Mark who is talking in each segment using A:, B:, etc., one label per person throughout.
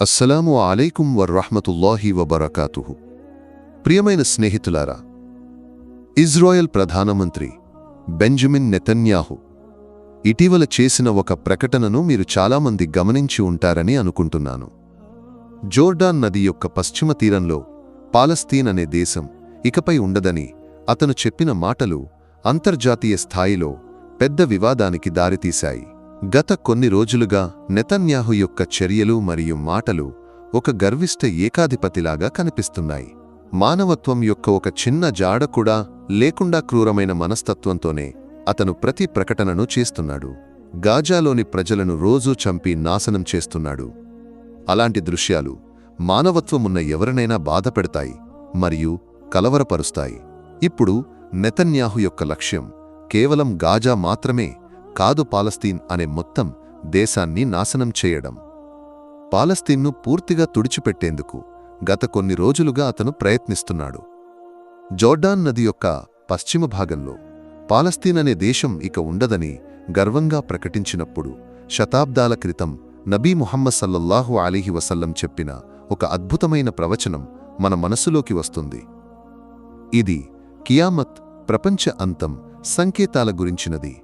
A: అస్సలాము అలైకుం వర్రహ్మతుల్లాహి వబరకాతుహు. ప్రియమైన స్నేహితులారా ఇజ్రాయెల్ ప్రధానమంత్రి బెంజమిన్ నెతన్యాహు ఇటీవల చేసిన ఒక ప్రకటనను మీరు చాలామంది గమనించి ఉంటారని అనుకుంటున్నాను. జోర్డాన్ నది యొక్క పశ్చిమ తీరంలో పాలస్తీన్ అనే దేశం ఇకపై ఉండదని అతను చెప్పిన మాటలు అంతర్జాతీయ స్థాయిలో పెద్ద వివాదానికి దారితీశాయి. గత కొన్ని రోజులుగా నెతన్యాహు యొక్క చర్యలు మరియు మాటలు ఒక గర్విష్ట ఏకాధిపతిలాగా కనిపిస్తున్నాయి. మానవత్వం యొక్క ఒక చిన్న జాడ కూడా లేకుండా క్రూరమైన మనస్తత్వంతోనే అతను ప్రతి ప్రకటనను చేస్తున్నాడు. గాజాలోని ప్రజలను రోజూ చంపి నాశనం చేస్తున్నాడు. అలాంటి దృశ్యాలు మానవత్వమున్న ఎవరినైనా బాధపెడతాయి మరియు కలవరపరుస్తాయి. ఇప్పుడు నెతన్యాహు యొక్క లక్ష్యం కేవలం గాజా మాత్రమే కాదు పాలస్తీన్ అనే మొత్తం దేశాన్ని నాశనం చేయడం. పాలస్తీన్ను పూర్తిగా తుడిచిపెట్టేందుకు గత కొన్ని రోజులుగా అతను ప్రయత్నిస్తున్నాడు. జోర్డాన్ నది యొక్క పశ్చిమ భాగంలో పాలస్తీన్ అనే దేశం ఇక ఉండదని గర్వంగా ప్రకటించినప్పుడు శతాబ్దాల క్రితం నబీ ముహమ్మద్ సల్లల్లాహు అలీహి వసల్లం చెప్పిన ఒక అద్భుతమైన ప్రవచనం మన మనసులోకి వస్తుంది. ఇది కియామత్ ప్రపంచ అంతం సంకేతాల గురించినది.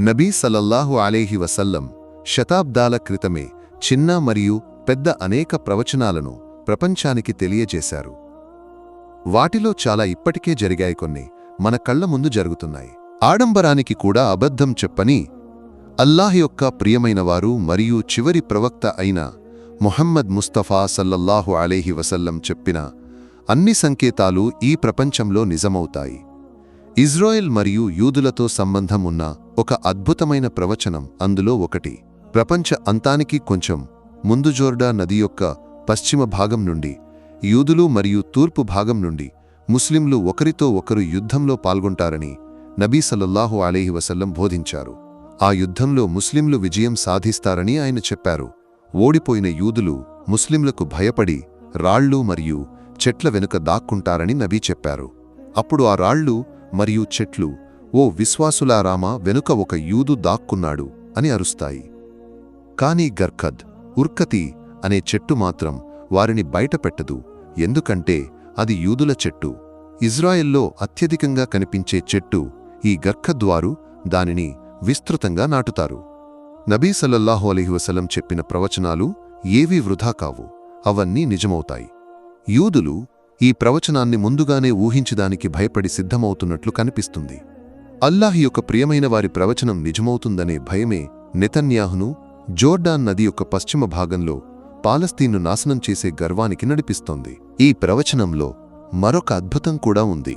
A: నబీ సల్లల్లాహు అలేహి వసల్లం శతాబ్దాల క్రితమే చిన్న మరియు పెద్ద అనేక ప్రవచనాలను ప్రపంచానికి తెలియజేశారు. వాటిలో చాలా ఇప్పటికే జరిగాయి కొన్ని మన కళ్ళ ముందు జరుగుతున్నాయి. ఆడంబరానికి కూడా అబద్ధం చెప్పని అల్లాహ్ యొక్క ప్రియమైనవారు మరియు చివరి ప్రవక్త అయిన మొహమ్మద్ ముస్తఫా సల్లల్లాహు అలేహి వసల్లం చెప్పిన అన్ని సంకేతాలు ఈ ప్రపంచంలో నిజమవుతాయి. ఇజ్రాయెల్ మరియు యూదులతో సంబంధం ఉన్న ఒక అద్భుతమైన ప్రవచనం అందులో ఒకటి. ప్రపంచ అంతానికి కొంచెం ముందు జోర్డా నది యొక్క పశ్చిమ భాగం నుండి యూదులు మరియు తూర్పు భాగం నుండి ముస్లింలు ఒకరితో ఒకరు యుద్ధంలో పాల్గొంటారని నబీ సల్లల్లాహు అలీహి వసల్లం బోధించారు. ఆ యుద్ధంలో ముస్లింలు విజయం సాధిస్తారని ఆయన చెప్పారు. ఓడిపోయిన యూదులు ముస్లింలకు భయపడి రాళ్ళు మరియు చెట్ల వెనుక దాక్కుంటారని నబీ చెప్పారు. అప్పుడు ఆ రాళ్ళు మరియు చెట్లు ఓ విశ్వాసులారామా వెనుక ఒక యూదు దాక్కున్నాడు అని అరుస్తాయి. కాని గర్ఖద్ ఉర్కతి అనే చెట్టు మాత్రం వారిని బయటపెట్టదు ఎందుకంటే అది యూదుల చెట్టు. ఇజ్రాయెల్లో అత్యధికంగా కనిపించే చెట్టు ఈ గర్ఖద్వారు దానిని విస్తృతంగా నాటుతారు. నబీ సల్లల్లాహు చెప్పిన ప్రవచనాలు ఏవీ వృధా కావు అవన్నీ నిజమవుతాయి. యూదులు ఈ ప్రవచనాన్ని ముందుగానే ఊహించడానికి భయపడి సిద్ధమవుతున్నట్లు కనిపిస్తుంది. అల్లాహ్ యొక్క ప్రియమైన వారి ప్రవచనం నిజమవుతుందనే భయమే నెతన్యాహును జోర్డాన్ నది యొక్క పశ్చిమ భాగంలో పాలస్తీన్ను నాశనం చేసే గర్వానికి నడిపిస్తోంది. ఈ ప్రవచనంలో మరొక అద్భుతం కూడా ఉంది.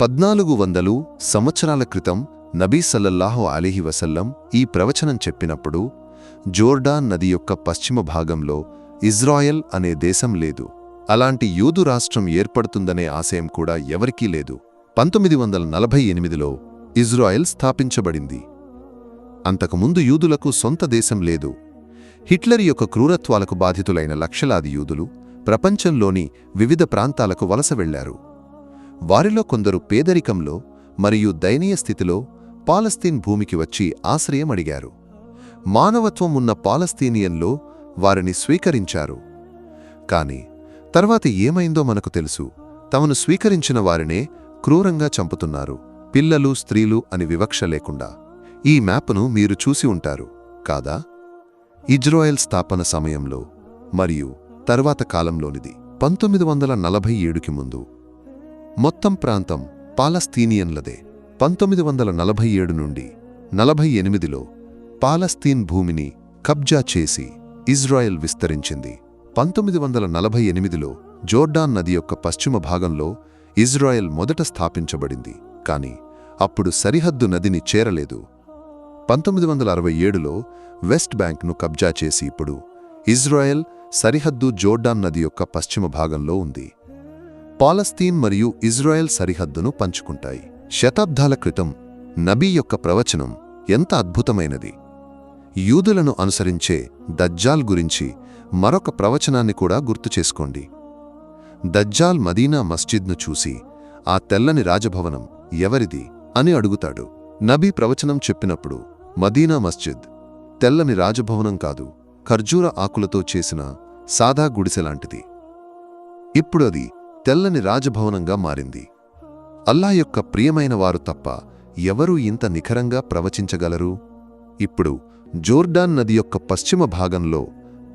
A: పద్నాలుగు వందలు సంవత్సరాల క్రితం నబీ సల్లల్లాహు అలీహి వసల్లం ఈ ప్రవచనం చెప్పినప్పుడు జోర్డాన్ నది యొక్క పశ్చిమ భాగంలో ఇజ్రాయెల్ అనే దేశం లేదు. అలాంటి యూదు రాష్ట్రం ఏర్పడుతుందనే ఆశయం కూడా ఎవరికీ లేదు. పంతొమ్మిది వందల నలభై ఎనిమిదిలో ఇజ్రాయెల్ స్థాపించబడింది. అంతకుముందు యూదులకు సొంత దేశం లేదు. హిట్లర్ యొక్క క్రూరత్వాలకు బాధితులైన లక్షలాది యూదులు ప్రపంచంలోని వివిధ ప్రాంతాలకు వలస వెళ్ళారు వారిలో కొందరు పేదరికంలో మరియు దయనీయ స్థితిలో పాలస్తీన్ భూమికి వచ్చి ఆశ్రయం అడిగారు. మానవత్వం ఉన్న పాలస్తీనియన్లో వారిని స్వీకరించారు. కాని తర్వాత ఏమైందో మనకు తెలుసు. తమను స్వీకరించిన వారినే క్రూరంగా చంపుతున్నారు. పిల్లలు స్త్రీలు అని వివక్ష లేకుండా ఈ మ్యాప్ను మీరు చూసి ఉంటారు కాదా? ఇజ్రాయెల్ స్థాపన సమయంలో మరియు తర్వాత కాలంలోనిది పంతొమ్మిది వందల నలభై ఏడుకి ముందు. మొత్తం ప్రాంతం పాలస్తీనియన్లదే. పంతొమ్మిది వందల నలభై ఏడు నుండి నలభై ఎనిమిదిలో పాలస్తీన్ భూమిని కబ్జా చేసి ఇజ్రాయెల్ విస్తరించింది. పంతొమ్మిది వందల నలభై ఎనిమిదిలో జోర్డాన్ నది యొక్క పశ్చిమ భాగంలో ఇజ్రాయెల్ మొదట స్థాపించబడింది. కానీ అప్పుడు సరిహద్దు నదిని చేరలేదు. పంతొమ్మిది వందల అరవై ఏడులో వెస్ట్ బ్యాంక్ను కబ్జా చేసి ఇప్పుడు ఇజ్రాయెల్ సరిహద్దు జోర్డాన్ నది యొక్క పశ్చిమ భాగంలో ఉంది. పాలస్తీన్ మరియు ఇజ్రాయెల్ సరిహద్దును పంచుకుంటాయి. శతాబ్దాల క్రితం నబీ యొక్క ప్రవచనం ఎంత అద్భుతమైనది! యూదులను అనుసరించే దజ్జాల్ గురించి మరొక ప్రవచనాన్ని కూడా గుర్తు చేసుకోండి. దజ్జాల్ మదీనా మస్జిద్ను చూసి ఆ తెల్లని రాజభవనం ఎవరిది? అని అడుగుతాడు. నబీ ప్రవచనం చెప్పినప్పుడు మదీనా మస్జిద్ తెల్లని రాజభవనం కాదు ఖర్జూర ఆకులతో చేసిన సాదా గుడిసెలాంటిది ఇప్పుడు అది తెల్లని రాజభవనంగా మారింది. అల్లా యొక్క ప్రియమైన వారు తప్ప ఎవరూ ఇంత నిఖరంగా ప్రవచించగలరు? ఇప్పుడు జోర్డాన్ నది యొక్క పశ్చిమ భాగంలో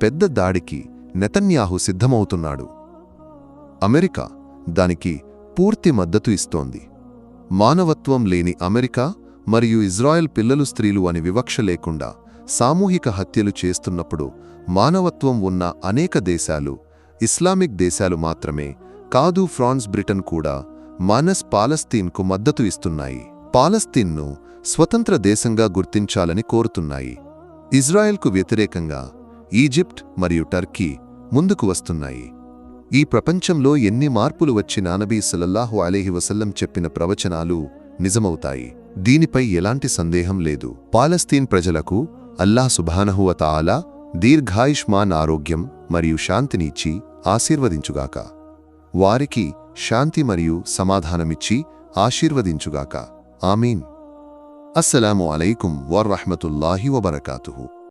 A: పెద్ద దాడికి నెతన్యాహు సిద్ధమవుతున్నాడు. అమెరికా దానికి పూర్తి మద్దతు ఇస్తోంది. మానవత్వం లేని అమెరికా మరియు ఇజ్రాయెల్ పిల్లలు స్త్రీలు అని వివక్ష లేకుండా సామూహిక హత్యలు చేస్తున్నప్పుడు మానవత్వం ఉన్న అనేక దేశాలు ఇస్లామిక్ దేశాలు మాత్రమే కాదు ఫ్రాన్స్ బ్రిటన్ కూడా మానస్ పాలస్తీన్కు మద్దతు ఇస్తున్నాయి. పాలస్తీన్ను స్వతంత్ర దేశంగా గుర్తించాలని కోరుతున్నాయి. ఇజ్రాయెల్కు వ్యతిరేకంగా ఈజిప్ట్ మరియు టర్కీ ముందుకు వస్తున్నాయి. ఈ ప్రపంచంలో ఎన్ని మార్పులు వచ్చినా నబీ సల్లల్లాహు అలీహి వసల్లం చెప్పిన ప్రవచనాలు నిజమవుతాయి. దీనిపై ఎలాంటి సందేహం లేదు. పాలస్తీన్ ప్రజలకు అల్లాహ్ సుభానహువ తాలా దీర్ఘాయుష్మాన్ ఆరోగ్యం మరియు శాంతిని ఇచ్చి ఆశీర్వదించుగాక. వారికి శాంతి మరియు సమాధానమిచ్చి ఆశీర్వదించుగాక. ఆమీన్. అస్సలాము అలైకుం వరహమతుల్లాహి వబరకాతుహు.